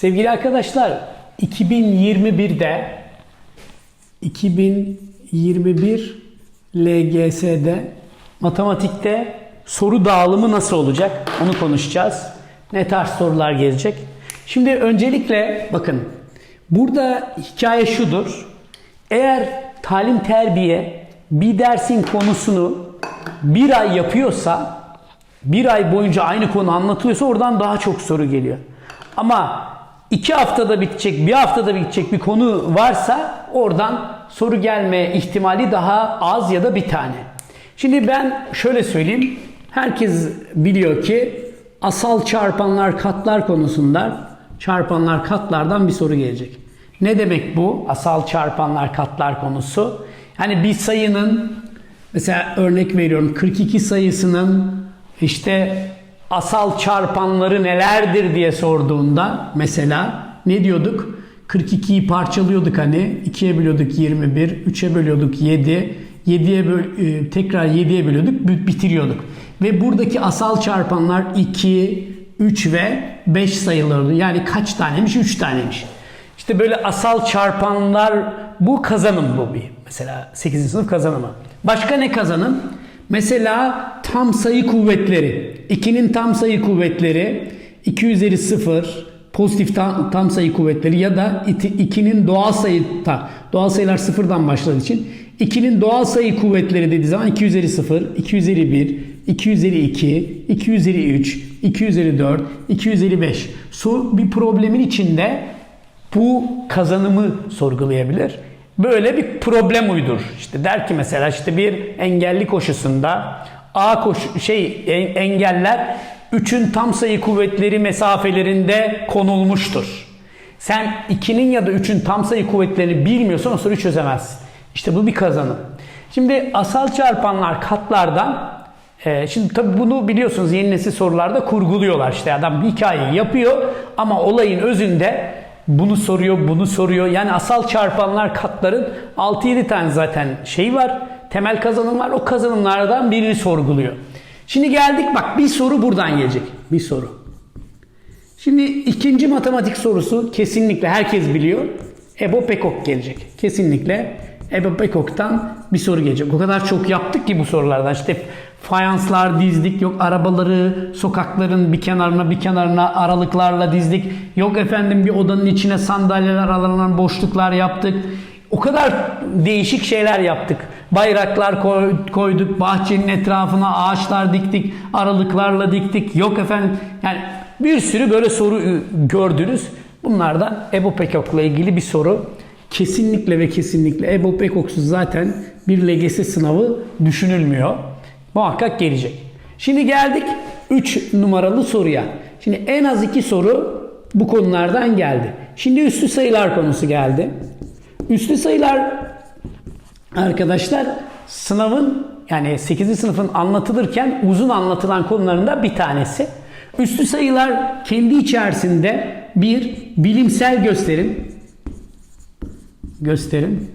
Sevgili arkadaşlar 2021'de 2021 LGS'de matematikte soru dağılımı nasıl olacak onu konuşacağız. Ne tarz sorular gelecek. Şimdi öncelikle bakın burada hikaye şudur. Eğer talim terbiye bir dersin konusunu bir ay yapıyorsa bir ay boyunca aynı konu anlatılıyorsa oradan daha çok soru geliyor. Ama iki haftada bitecek, bir haftada bitecek bir konu varsa oradan soru gelme ihtimali daha az ya da bir tane. Şimdi ben şöyle söyleyeyim. Herkes biliyor ki asal çarpanlar katlar konusunda çarpanlar katlardan bir soru gelecek. Ne demek bu asal çarpanlar katlar konusu? Yani bir sayının mesela örnek veriyorum 42 sayısının işte asal çarpanları nelerdir diye sorduğunda mesela ne diyorduk? 42'yi parçalıyorduk hani 2'ye bölüyorduk 21, 3'e bölüyorduk 7, 7'ye böl e, tekrar 7'ye bölüyorduk, bitiriyorduk. Ve buradaki asal çarpanlar 2, 3 ve 5 sayılardı. Yani kaç taneymiş? 3 taneymiş. İşte böyle asal çarpanlar bu kazanım bu bir. Mesela 8. sınıf kazanımı. Başka ne kazanım? Mesela tam sayı kuvvetleri. 2'nin tam sayı kuvvetleri 2 üzeri 0 pozitif tam, tam sayı kuvvetleri ya da 2'nin doğal sayı doğal sayılar sıfırdan başladığı için 2'nin doğal sayı kuvvetleri dediği zaman 2 üzeri 0, 2 üzeri 1, 2 üzeri 2, 2 üzeri 3, 2 üzeri 4, 2 üzeri 5. So, bir problemin içinde bu kazanımı sorgulayabilir. Böyle bir problem uydur. İşte der ki mesela işte bir engelli koşusunda A koşu şey engeller 3'ün tam sayı kuvvetleri mesafelerinde konulmuştur. Sen 2'nin ya da 3'ün tam sayı kuvvetlerini bilmiyorsan o soruyu çözemezsin. İşte bu bir kazanım. Şimdi asal çarpanlar katlardan e, şimdi tabi bunu biliyorsunuz yeni nesil sorularda kurguluyorlar. İşte adam bir hikaye yapıyor ama olayın özünde bunu soruyor, bunu soruyor. Yani asal çarpanlar katların 6-7 tane zaten şey var. Temel kazanım var. O kazanımlardan birini sorguluyor. Şimdi geldik bak bir soru buradan gelecek. Bir soru. Şimdi ikinci matematik sorusu kesinlikle herkes biliyor. Ebo Pekok gelecek. Kesinlikle Ebo Pekok'tan bir soru gelecek. O kadar çok yaptık ki bu sorulardan. İşte fayanslar dizdik, yok arabaları sokakların bir kenarına bir kenarına aralıklarla dizdik. Yok efendim bir odanın içine sandalyeler aralarından boşluklar yaptık. O kadar değişik şeyler yaptık. Bayraklar koyduk, bahçenin etrafına ağaçlar diktik, aralıklarla diktik. Yok efendim yani bir sürü böyle soru gördünüz. Bunlar da Ebo Pekok'la ilgili bir soru. Kesinlikle ve kesinlikle Ebo Pekok'suz zaten bir LGS sınavı düşünülmüyor. Muhakkak gelecek. Şimdi geldik 3 numaralı soruya. Şimdi en az 2 soru bu konulardan geldi. Şimdi üslü sayılar konusu geldi. Üslü sayılar arkadaşlar sınavın yani 8. sınıfın anlatılırken uzun anlatılan konularında bir tanesi. Üslü sayılar kendi içerisinde bir bilimsel gösterim gösterim.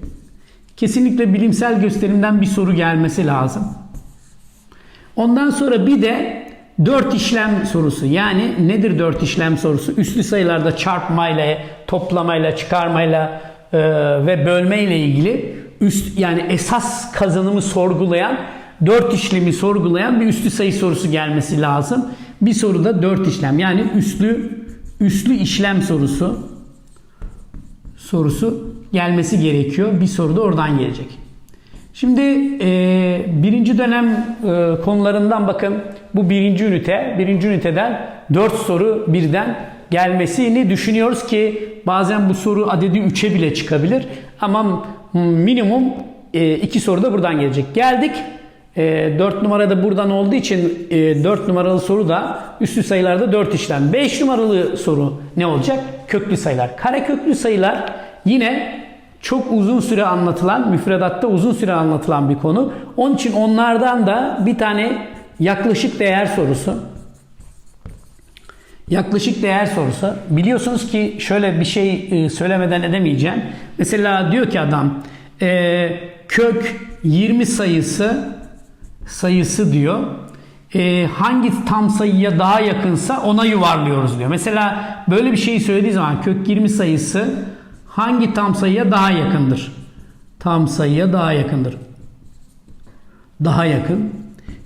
Kesinlikle bilimsel gösterimden bir soru gelmesi lazım. Ondan sonra bir de dört işlem sorusu. Yani nedir dört işlem sorusu? Üslü sayılarda çarpmayla, toplamayla, çıkarmayla e, ve bölmeyle ilgili üst yani esas kazanımı sorgulayan dört işlemi sorgulayan bir üslü sayı sorusu gelmesi lazım. Bir soruda dört işlem yani üslü üslü işlem sorusu sorusu gelmesi gerekiyor. Bir soru da oradan gelecek. Şimdi e, birinci dönem e, konularından bakın bu birinci ünite. Birinci üniteden dört soru birden gelmesini düşünüyoruz ki bazen bu soru adedi 3'e bile çıkabilir. Ama minimum e, iki soru da buradan gelecek. Geldik. E, 4 numarada buradan olduğu için e, 4 numaralı soru da üslü sayılarda 4 işlem. 5 numaralı soru ne olacak? Köklü sayılar. Kare köklü sayılar yine çok uzun süre anlatılan, müfredatta uzun süre anlatılan bir konu. Onun için onlardan da bir tane yaklaşık değer sorusu. Yaklaşık değer sorusu. Biliyorsunuz ki şöyle bir şey e, söylemeden edemeyeceğim. Mesela diyor ki adam e, kök 20 sayısı sayısı diyor. e, hangi tam sayıya daha yakınsa ona yuvarlıyoruz diyor. Mesela böyle bir şey söylediği zaman kök 20 sayısı hangi tam sayıya daha yakındır? Tam sayıya daha yakındır. Daha yakın.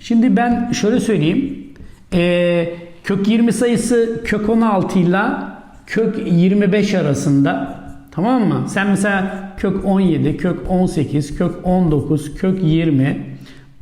Şimdi ben şöyle söyleyeyim. E, kök 20 sayısı kök 16 ile kök 25 arasında tamam mı? Sen mesela kök 17, kök 18, kök 19, kök 20,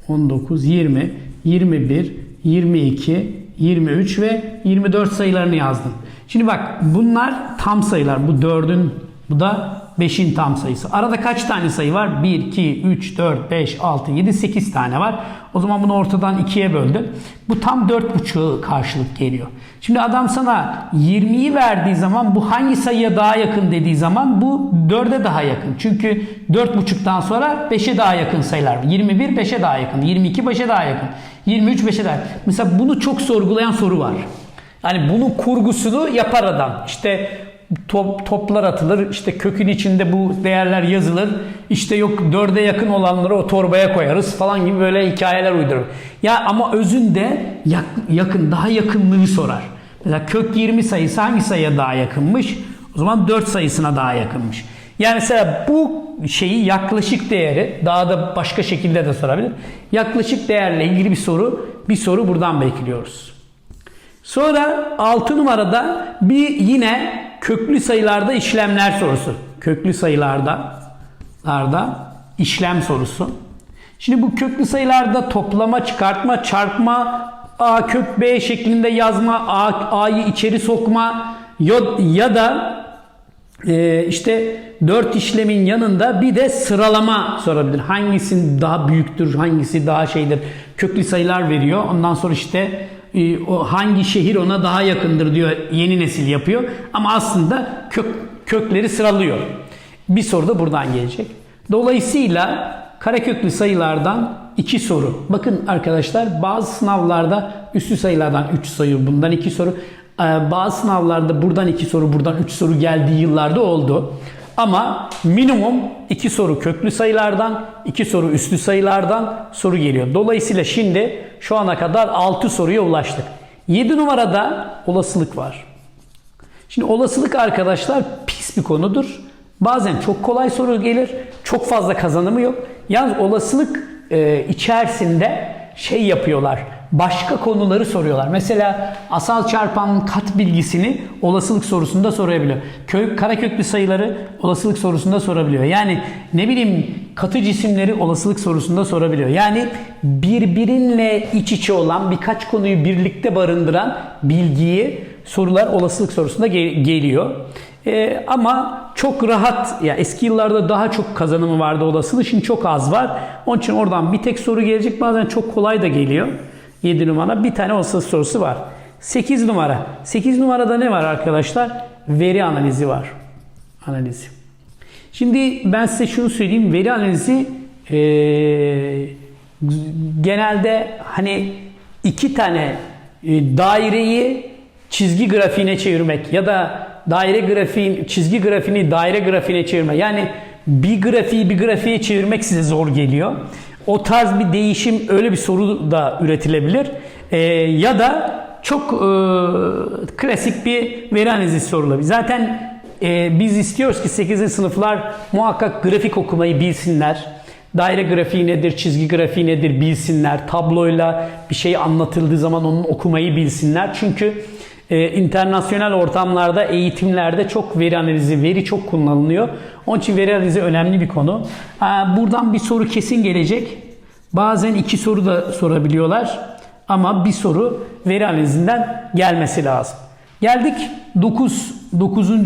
19, 20, 21, 22, 23 ve 24 sayılarını yazdın. Şimdi bak bunlar tam sayılar. Bu 4'ün bu da 5'in tam sayısı. Arada kaç tane sayı var? 1, 2, 3, 4, 5, 6, 7, 8 tane var. O zaman bunu ortadan 2'ye böldün. Bu tam 4,5'u karşılık geliyor. Şimdi adam sana 20'yi verdiği zaman bu hangi sayıya daha yakın dediği zaman bu 4'e daha yakın. Çünkü 4,5'tan sonra 5'e daha yakın sayılar. 21 5'e daha yakın. 22 5'e daha yakın. 23 5'e daha yakın. Mesela bunu çok sorgulayan soru var. Yani bunun kurgusunu yapar adam. İşte top, toplar atılır. İşte kökün içinde bu değerler yazılır. İşte yok dörde yakın olanları o torbaya koyarız falan gibi böyle hikayeler uydurur. Ya ama özünde yak, yakın, daha yakınlığı sorar. Mesela kök 20 sayısı hangi sayıya daha yakınmış? O zaman 4 sayısına daha yakınmış. Yani mesela bu şeyi yaklaşık değeri daha da başka şekilde de sorabilir. Yaklaşık değerle ilgili bir soru, bir soru buradan bekliyoruz. Sonra 6 numarada bir yine köklü sayılarda işlemler sorusu. Köklü sayılarda larda işlem sorusu. Şimdi bu köklü sayılarda toplama, çıkartma, çarpma, a kök b şeklinde yazma, a'yı içeri sokma ya, da e, işte 4 işlemin yanında bir de sıralama sorabilir. Hangisi daha büyüktür, hangisi daha şeydir. Köklü sayılar veriyor. Ondan sonra işte hangi şehir ona daha yakındır diyor yeni nesil yapıyor. Ama aslında kök, kökleri sıralıyor. Bir soru da buradan gelecek. Dolayısıyla kareköklü sayılardan iki soru. Bakın arkadaşlar bazı sınavlarda üstü sayılardan 3 sayı bundan 2 soru. Ee, Bazı sınavlarda buradan 2 soru buradan 3 soru geldiği yıllarda oldu. Ama minimum 2 soru köklü sayılardan, 2 soru üstü sayılardan soru geliyor. Dolayısıyla şimdi şu ana kadar 6 soruya ulaştık. 7 numarada olasılık var. Şimdi olasılık arkadaşlar pis bir konudur. Bazen çok kolay soru gelir. Çok fazla kazanımı yok. Yalnız olasılık e, içerisinde şey yapıyorlar. Başka konuları soruyorlar. Mesela asal çarpanın kat bilgisini olasılık sorusunda sorabiliyor. Kök, kareköklü sayıları olasılık sorusunda sorabiliyor. Yani ne bileyim katı cisimleri olasılık sorusunda sorabiliyor. Yani birbirinle iç içe olan birkaç konuyu birlikte barındıran bilgiyi sorular olasılık sorusunda gel- geliyor. Ee, ama çok rahat, ya eski yıllarda daha çok kazanımı vardı olasılığı, şimdi çok az var. Onun için oradan bir tek soru gelecek, bazen çok kolay da geliyor. 7 numara bir tane olasılık sorusu var. 8 numara. 8 numarada ne var arkadaşlar? Veri analizi var. Analizi. Şimdi ben size şunu söyleyeyim. Veri analizi eee, genelde hani iki tane e, daireyi çizgi grafiğine çevirmek ya da daire grafiğin çizgi grafiğini daire grafiğine çevirme. Yani bir grafiği bir grafiğe çevirmek size zor geliyor. O tarz bir değişim öyle bir soru da üretilebilir. Ee, ya da çok e, klasik bir veri analizi sorulabilir. Zaten e, biz istiyoruz ki 8. sınıflar muhakkak grafik okumayı bilsinler. Daire grafiği nedir, çizgi grafiği nedir bilsinler. Tabloyla bir şey anlatıldığı zaman onun okumayı bilsinler. Çünkü e, internasyonel ortamlarda, eğitimlerde çok veri analizi, veri çok kullanılıyor. Onun için veri analizi önemli bir konu. Aa, buradan bir soru kesin gelecek. Bazen iki soru da sorabiliyorlar. Ama bir soru veri analizinden gelmesi lazım. Geldik 9 9. E,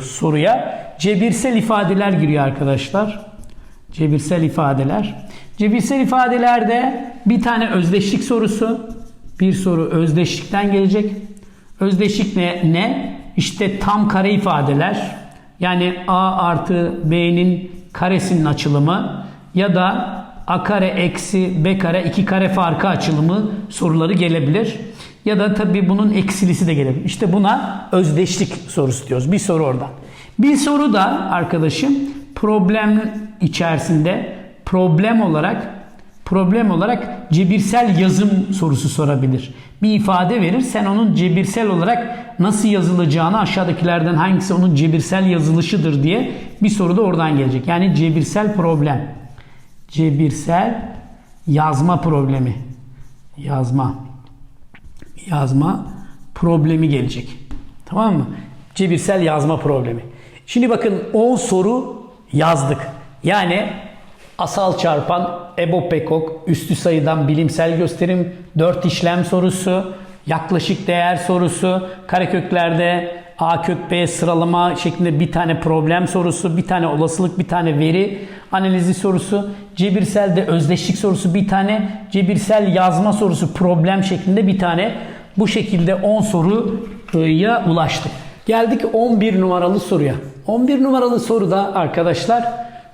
soruya. Cebirsel ifadeler giriyor arkadaşlar. Cebirsel ifadeler. Cebirsel ifadelerde bir tane özdeşlik sorusu. Bir soru özdeşlikten gelecek. Özdeşlik ne? ne? İşte tam kare ifadeler. Yani a artı b'nin karesinin açılımı ya da a kare eksi b kare 2 kare farkı açılımı soruları gelebilir. Ya da tabii bunun eksilisi de gelebilir. İşte buna özdeşlik sorusu diyoruz. Bir soru oradan. Bir soru da arkadaşım problem içerisinde problem olarak problem olarak cebirsel yazım sorusu sorabilir. Bir ifade verir, sen onun cebirsel olarak nasıl yazılacağını aşağıdakilerden hangisi onun cebirsel yazılışıdır diye bir soru da oradan gelecek. Yani cebirsel problem. Cebirsel yazma problemi. Yazma. Yazma problemi gelecek. Tamam mı? Cebirsel yazma problemi. Şimdi bakın 10 soru yazdık. Yani asal çarpan, EBO üstü sayıdan bilimsel gösterim, 4 işlem sorusu, yaklaşık değer sorusu, kareköklerde A kök B sıralama şeklinde bir tane problem sorusu, bir tane olasılık, bir tane veri analizi sorusu, cebirselde özdeşlik sorusu bir tane, cebirsel yazma sorusu problem şeklinde bir tane. Bu şekilde 10 soruya ulaştık. Geldik 11 numaralı soruya. 11 numaralı soruda arkadaşlar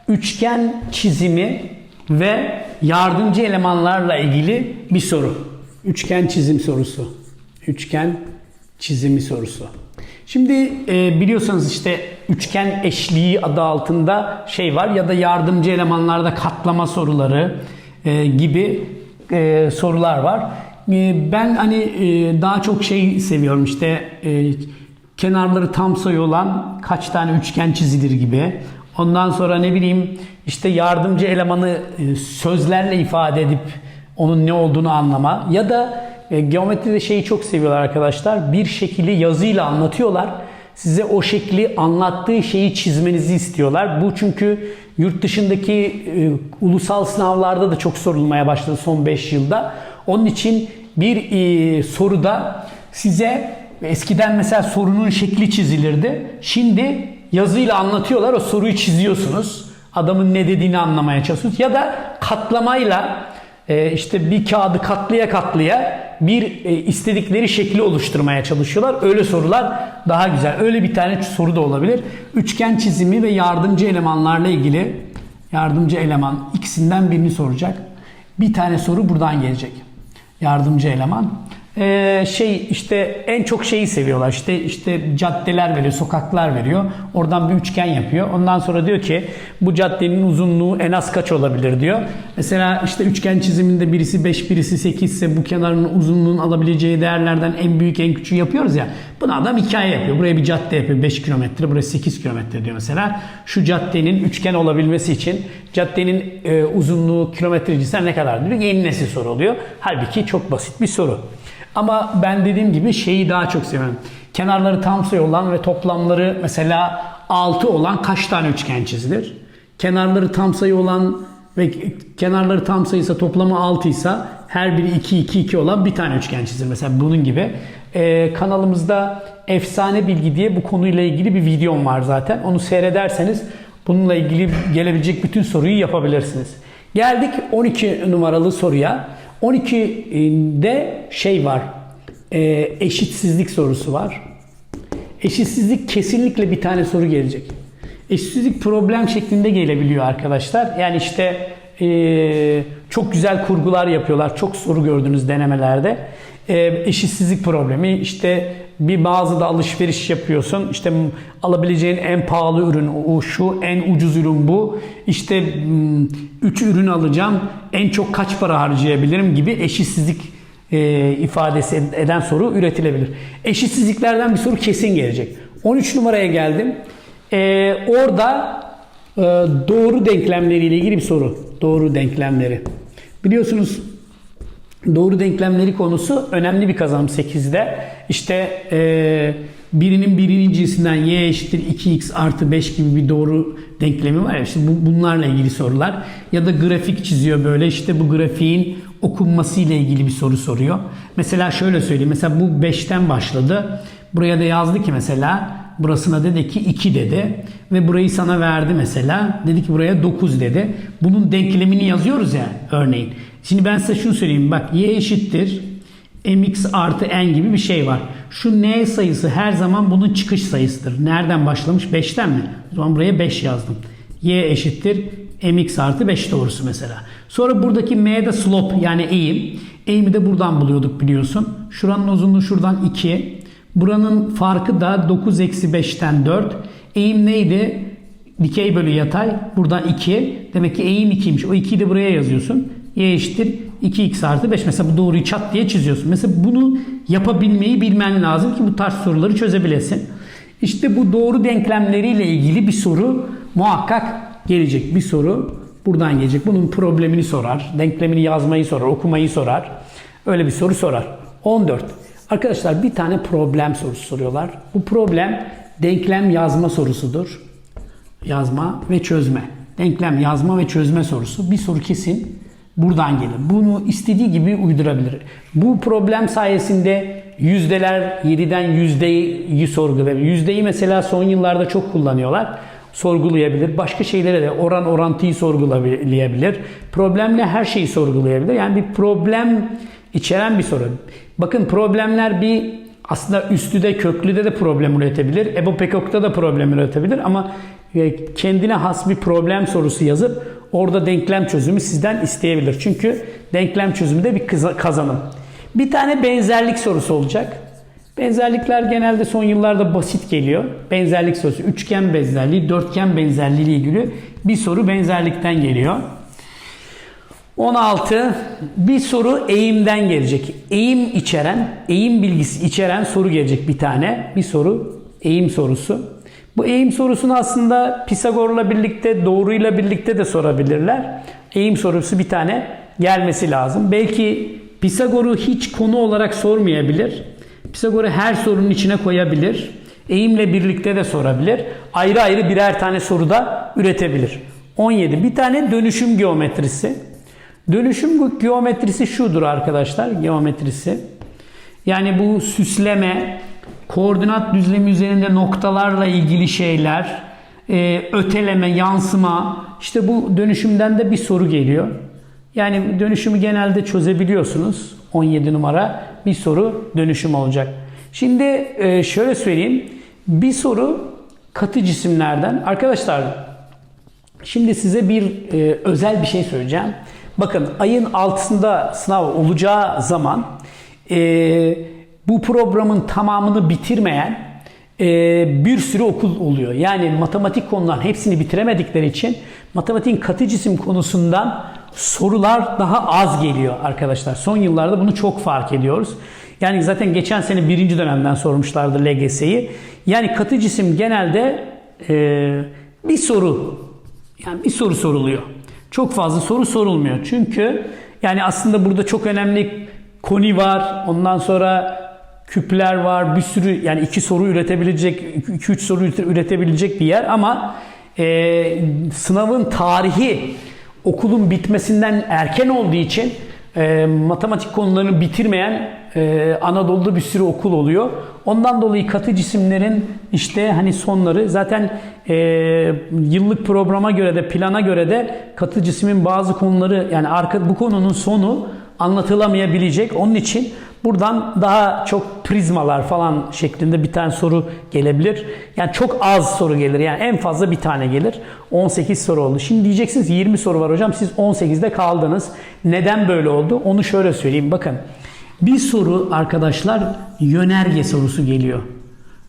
üçgen çizimi ve yardımcı elemanlarla ilgili bir soru. Üçgen çizim sorusu. Üçgen çizimi sorusu. Şimdi e, biliyorsanız işte üçgen eşliği adı altında şey var ya da yardımcı elemanlarda katlama soruları e, gibi e, sorular var. E, ben hani e, daha çok şey seviyorum işte e, kenarları tam sayı olan kaç tane üçgen çizilir gibi. Ondan sonra ne bileyim işte yardımcı elemanı e, sözlerle ifade edip onun ne olduğunu anlama ya da e, geometride şeyi çok seviyorlar arkadaşlar. Bir şekli yazıyla anlatıyorlar. Size o şekli anlattığı şeyi çizmenizi istiyorlar. Bu çünkü yurt dışındaki e, ulusal sınavlarda da çok sorulmaya başladı son 5 yılda. Onun için bir soruda size eskiden mesela sorunun şekli çizilirdi. Şimdi yazıyla anlatıyorlar. O soruyu çiziyorsunuz. Adamın ne dediğini anlamaya çalışıyorsunuz. Ya da katlamayla e, işte bir kağıdı katlıya katlıya bir e, istedikleri şekli oluşturmaya çalışıyorlar. Öyle sorular daha güzel. Öyle bir tane soru da olabilir. Üçgen çizimi ve yardımcı elemanlarla ilgili yardımcı eleman ikisinden birini soracak. Bir tane soru buradan gelecek. Yardımcı eleman. Ee, şey işte en çok şeyi seviyorlar. İşte işte caddeler veriyor, sokaklar veriyor. Oradan bir üçgen yapıyor. Ondan sonra diyor ki bu caddenin uzunluğu en az kaç olabilir diyor. Mesela işte üçgen çiziminde birisi 5, birisi 8 ise bu kenarın uzunluğun alabileceği değerlerden en büyük en küçüğü yapıyoruz ya. Bunu adam hikaye yapıyor. Buraya bir cadde yapıyor 5 kilometre, burası 8 kilometre diyor mesela. Şu caddenin üçgen olabilmesi için caddenin e, uzunluğu kilometrecisi ne kadar diyor. Yeni nesil soru oluyor. Halbuki çok basit bir soru. Ama ben dediğim gibi şeyi daha çok seviyorum. Kenarları tam sayı olan ve toplamları mesela 6 olan kaç tane üçgen çizilir? Kenarları tam sayı olan ve kenarları tam sayısa toplamı 6 ise her biri 2 2 2 olan bir tane üçgen çizilir. Mesela bunun gibi. Ee, kanalımızda efsane bilgi diye bu konuyla ilgili bir videom var zaten. Onu seyrederseniz bununla ilgili gelebilecek bütün soruyu yapabilirsiniz. Geldik 12 numaralı soruya. 12'de şey var. E, eşitsizlik sorusu var. Eşitsizlik kesinlikle bir tane soru gelecek. Eşitsizlik problem şeklinde gelebiliyor arkadaşlar. Yani işte e, çok güzel kurgular yapıyorlar. Çok soru gördünüz denemelerde. E, eşitsizlik problemi işte bir bazıda alışveriş yapıyorsun. İşte alabileceğin en pahalı ürün o şu, en ucuz ürün bu. İşte 3 ürün alacağım. En çok kaç para harcayabilirim gibi eşitsizlik e, ifadesi eden soru üretilebilir. Eşitsizliklerden bir soru kesin gelecek. 13 numaraya geldim. E, orada doğru denklemleriyle ilgili bir soru. Doğru denklemleri. Biliyorsunuz doğru denklemleri konusu önemli bir kazanım 8'de. İşte e, birinin birinin cinsinden y eşittir 2x artı 5 gibi bir doğru denklemi var işte bu, bunlarla ilgili sorular. Ya da grafik çiziyor böyle işte bu grafiğin okunması ile ilgili bir soru soruyor. Mesela şöyle söyleyeyim. Mesela bu 5'ten başladı. Buraya da yazdı ki mesela burasına dedi ki 2 dedi. Ve burayı sana verdi mesela. Dedi ki buraya 9 dedi. Bunun denklemini yazıyoruz ya örneğin. Şimdi ben size şunu söyleyeyim. Bak y eşittir mx artı n gibi bir şey var. Şu n sayısı her zaman bunun çıkış sayısıdır. Nereden başlamış? 5'ten mi? O zaman buraya 5 yazdım. y eşittir mx artı 5 doğrusu mesela. Sonra buradaki m de slope yani eğim. Eğimi de buradan buluyorduk biliyorsun. Şuranın uzunluğu şuradan 2. Buranın farkı da 9 eksi 5'ten 4. Eğim neydi? Dikey bölü yatay. Buradan 2. Demek ki eğim 2'ymiş. O 2'yi de buraya yazıyorsun. y eşittir 2x artı 5. Mesela bu doğruyu çat diye çiziyorsun. Mesela bunu yapabilmeyi bilmen lazım ki bu tarz soruları çözebilesin. İşte bu doğru denklemleriyle ilgili bir soru muhakkak gelecek. Bir soru buradan gelecek. Bunun problemini sorar, denklemini yazmayı sorar, okumayı sorar. Öyle bir soru sorar. 14. Arkadaşlar bir tane problem sorusu soruyorlar. Bu problem denklem yazma sorusudur. Yazma ve çözme. Denklem yazma ve çözme sorusu. Bir soru kesin buradan gelir. Bunu istediği gibi uydurabilir. Bu problem sayesinde yüzdeler 7'den yüzdeyi sorgulayabilir. Yüzdeyi mesela son yıllarda çok kullanıyorlar. Sorgulayabilir. Başka şeylere de oran orantıyı sorgulayabilir. Problemle her şeyi sorgulayabilir. Yani bir problem içeren bir soru. Bakın problemler bir aslında üstüde köklüde de problem üretebilir. Ebo Pekok'ta da problem üretebilir ama e, kendine has bir problem sorusu yazıp orada denklem çözümü sizden isteyebilir. Çünkü denklem çözümü de bir kazanım. Bir tane benzerlik sorusu olacak. Benzerlikler genelde son yıllarda basit geliyor. Benzerlik sorusu üçgen benzerliği, dörtgen benzerliği ile ilgili bir soru benzerlikten geliyor. 16 bir soru eğimden gelecek. Eğim içeren, eğim bilgisi içeren soru gelecek bir tane. Bir soru eğim sorusu. Bu eğim sorusunu aslında Pisagor'la birlikte, doğruyla birlikte de sorabilirler. Eğim sorusu bir tane gelmesi lazım. Belki Pisagor'u hiç konu olarak sormayabilir. Pisagor'u her sorunun içine koyabilir. Eğimle birlikte de sorabilir. Ayrı ayrı birer tane soru da üretebilir. 17. Bir tane dönüşüm geometrisi. Dönüşüm geometrisi şudur arkadaşlar. Geometrisi. Yani bu süsleme, koordinat düzlemi üzerinde noktalarla ilgili şeyler, e, öteleme, yansıma. İşte bu dönüşümden de bir soru geliyor. Yani dönüşümü genelde çözebiliyorsunuz. 17 numara bir soru dönüşüm olacak. Şimdi e, şöyle söyleyeyim. Bir soru katı cisimlerden. Arkadaşlar şimdi size bir e, özel bir şey söyleyeceğim. Bakın ayın altısında sınav olacağı zaman e, bu programın tamamını bitirmeyen e, bir sürü okul oluyor. Yani matematik konuların hepsini bitiremedikleri için matematiğin katı cisim konusundan sorular daha az geliyor arkadaşlar. Son yıllarda bunu çok fark ediyoruz. Yani zaten geçen sene birinci dönemden sormuşlardı LGS'yi. Yani katı cisim genelde e, bir soru yani bir soru soruluyor. Çok fazla soru sorulmuyor. Çünkü yani aslında burada çok önemli koni var. Ondan sonra küpler var. Bir sürü yani iki soru üretebilecek, iki üç soru üretebilecek bir yer ama e, sınavın tarihi okulun bitmesinden erken olduğu için e, matematik konularını bitirmeyen e, Anadolu'da bir sürü okul oluyor. Ondan dolayı katı cisimlerin işte hani sonları zaten e, yıllık programa göre de plana göre de katı cismin bazı konuları yani arka bu konunun sonu anlatılamayabilecek. Onun için buradan daha çok prizmalar falan şeklinde bir tane soru gelebilir. Yani çok az soru gelir. Yani en fazla bir tane gelir. 18 soru oldu. Şimdi diyeceksiniz 20 soru var hocam. Siz 18'de kaldınız. Neden böyle oldu? Onu şöyle söyleyeyim. Bakın bir soru arkadaşlar yönerge sorusu geliyor.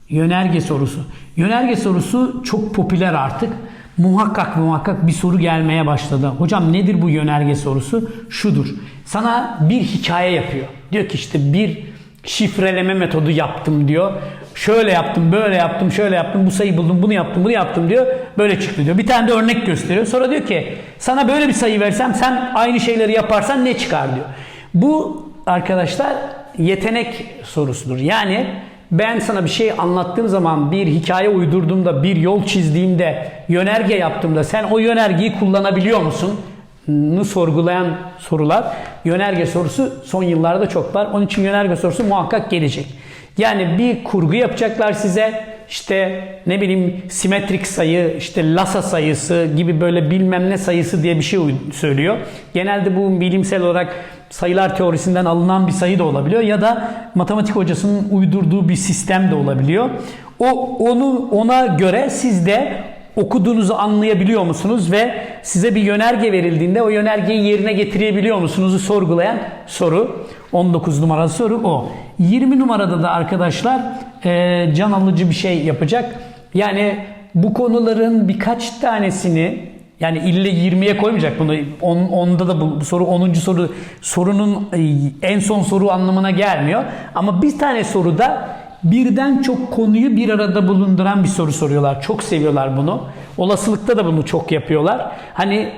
Yönerge sorusu. Yönerge sorusu çok popüler artık. Muhakkak muhakkak bir soru gelmeye başladı. Hocam nedir bu yönerge sorusu? Şudur. Sana bir hikaye yapıyor. Diyor ki işte bir şifreleme metodu yaptım diyor. Şöyle yaptım, böyle yaptım, şöyle yaptım, bu sayı buldum, bunu yaptım, bunu yaptım diyor. Böyle çıktı diyor. Bir tane de örnek gösteriyor. Sonra diyor ki sana böyle bir sayı versem sen aynı şeyleri yaparsan ne çıkar diyor. Bu arkadaşlar yetenek sorusudur. Yani ben sana bir şey anlattığım zaman bir hikaye uydurduğumda, bir yol çizdiğimde, yönerge yaptığımda sen o yönergeyi kullanabiliyor musun? nu sorgulayan sorular. Yönerge sorusu son yıllarda çok var. Onun için yönerge sorusu muhakkak gelecek. Yani bir kurgu yapacaklar size. İşte ne bileyim simetrik sayı, işte Lassa sayısı gibi böyle bilmem ne sayısı diye bir şey söylüyor. Genelde bu bilimsel olarak sayılar teorisinden alınan bir sayı da olabiliyor ya da matematik hocasının uydurduğu bir sistem de olabiliyor. O onu ona göre siz de okuduğunuzu anlayabiliyor musunuz ve size bir yönerge verildiğinde o yönergeyi yerine getirebiliyor musunuzu sorgulayan soru. 19 numaralı soru o. 20 numarada da arkadaşlar e, can alıcı bir şey yapacak. Yani bu konuların birkaç tanesini Yani ille 20'ye koymayacak bunu. On, onda da bu, bu soru 10. soru sorunun e, en son soru anlamına gelmiyor. Ama bir tane soruda birden çok konuyu bir arada bulunduran bir soru soruyorlar. Çok seviyorlar bunu. Olasılıkta da bunu çok yapıyorlar. Hani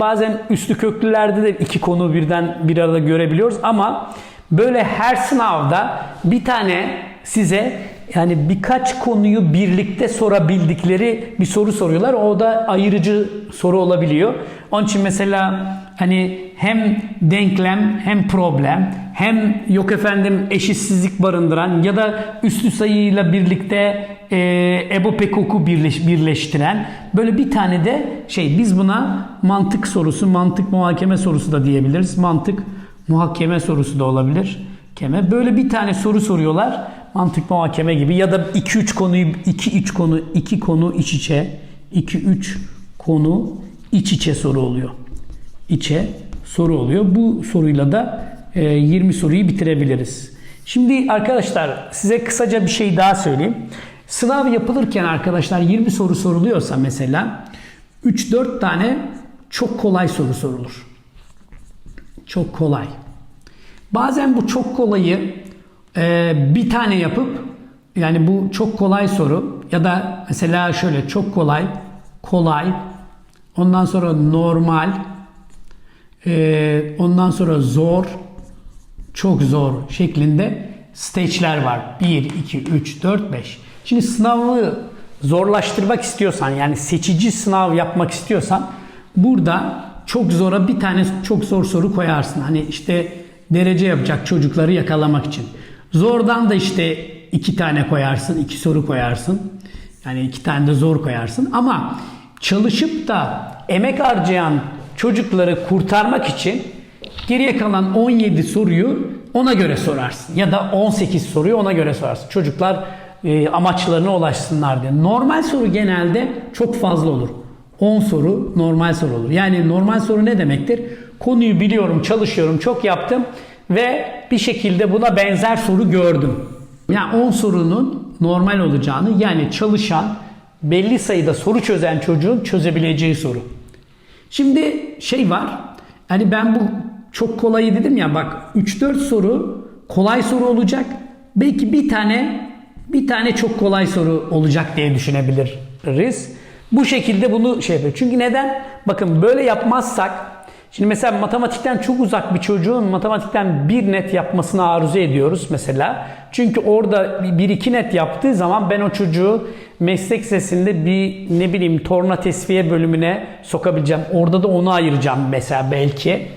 bazen üstü köklülerde de iki konu birden bir arada görebiliyoruz ama böyle her sınavda bir tane size yani birkaç konuyu birlikte sorabildikleri bir soru soruyorlar. O da ayırıcı soru olabiliyor. Onun için mesela hani hem denklem hem problem hem yok efendim eşitsizlik barındıran ya da üslü sayıyla birlikte e, ebopekok'u birleş, birleştiren böyle bir tane de şey biz buna mantık sorusu, mantık muhakeme sorusu da diyebiliriz. Mantık muhakeme sorusu da olabilir. Keme. Böyle bir tane soru soruyorlar. Mantık muhakeme gibi ya da 2-3 konuyu 2-3 konu 2 konu iç içe 2-3 konu iç içe soru oluyor. İçe soru oluyor. Bu soruyla da e, 20 soruyu bitirebiliriz. Şimdi arkadaşlar size kısaca bir şey daha söyleyeyim. Sınav yapılırken arkadaşlar 20 soru soruluyorsa mesela 3-4 tane çok kolay soru sorulur. Çok kolay. Bazen bu çok kolayı e, bir tane yapıp yani bu çok kolay soru ya da mesela şöyle çok kolay, kolay, ondan sonra normal, e, ondan sonra zor, çok zor şeklinde stage'ler var. 1, 2, 3, 4, 5. Şimdi sınavı zorlaştırmak istiyorsan yani seçici sınav yapmak istiyorsan burada çok zora bir tane çok zor soru koyarsın. Hani işte derece yapacak çocukları yakalamak için. Zordan da işte iki tane koyarsın, iki soru koyarsın. Yani iki tane de zor koyarsın. Ama çalışıp da emek harcayan çocukları kurtarmak için geriye kalan 17 soruyu ona göre sorarsın. Ya da 18 soruyu ona göre sorarsın. Çocuklar e, amaçlarına ulaşsınlar diye. Normal soru genelde çok fazla olur. 10 soru normal soru olur. Yani normal soru ne demektir? Konuyu biliyorum, çalışıyorum, çok yaptım ve bir şekilde buna benzer soru gördüm. Yani 10 sorunun normal olacağını yani çalışan, belli sayıda soru çözen çocuğun çözebileceği soru. Şimdi şey var. Hani ben bu çok kolayı dedim ya bak 3-4 soru kolay soru olacak. Belki bir tane bir tane çok kolay soru olacak diye düşünebiliriz. Bu şekilde bunu şey yapıyor. Çünkü neden? Bakın böyle yapmazsak Şimdi mesela matematikten çok uzak bir çocuğun matematikten bir net yapmasını arzu ediyoruz mesela. Çünkü orada bir iki net yaptığı zaman ben o çocuğu meslek sesinde bir ne bileyim torna tesviye bölümüne sokabileceğim. Orada da onu ayıracağım mesela belki.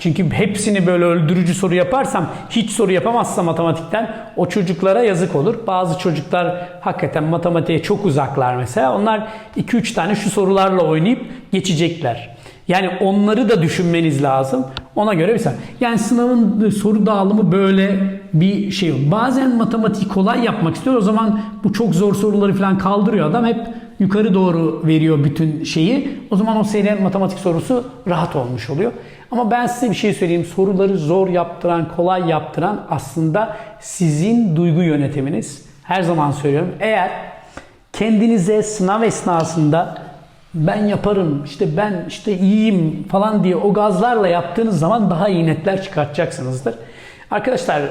Çünkü hepsini böyle öldürücü soru yaparsam hiç soru yapamazsa matematikten o çocuklara yazık olur. Bazı çocuklar hakikaten matematiğe çok uzaklar mesela. Onlar 2-3 tane şu sorularla oynayıp geçecekler. Yani onları da düşünmeniz lazım. Ona göre mesela yani sınavın soru dağılımı böyle bir şey. Bazen matematik kolay yapmak istiyor. O zaman bu çok zor soruları falan kaldırıyor adam. Hep yukarı doğru veriyor bütün şeyi. O zaman o serinin matematik sorusu rahat olmuş oluyor. Ama ben size bir şey söyleyeyim. Soruları zor yaptıran, kolay yaptıran aslında sizin duygu yönetiminiz. Her zaman söylüyorum. Eğer kendinize sınav esnasında ben yaparım, işte ben işte iyiyim falan diye o gazlarla yaptığınız zaman daha iyi netler çıkartacaksınızdır. Arkadaşlar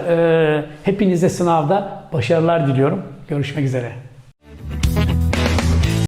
hepinize sınavda başarılar diliyorum. Görüşmek üzere.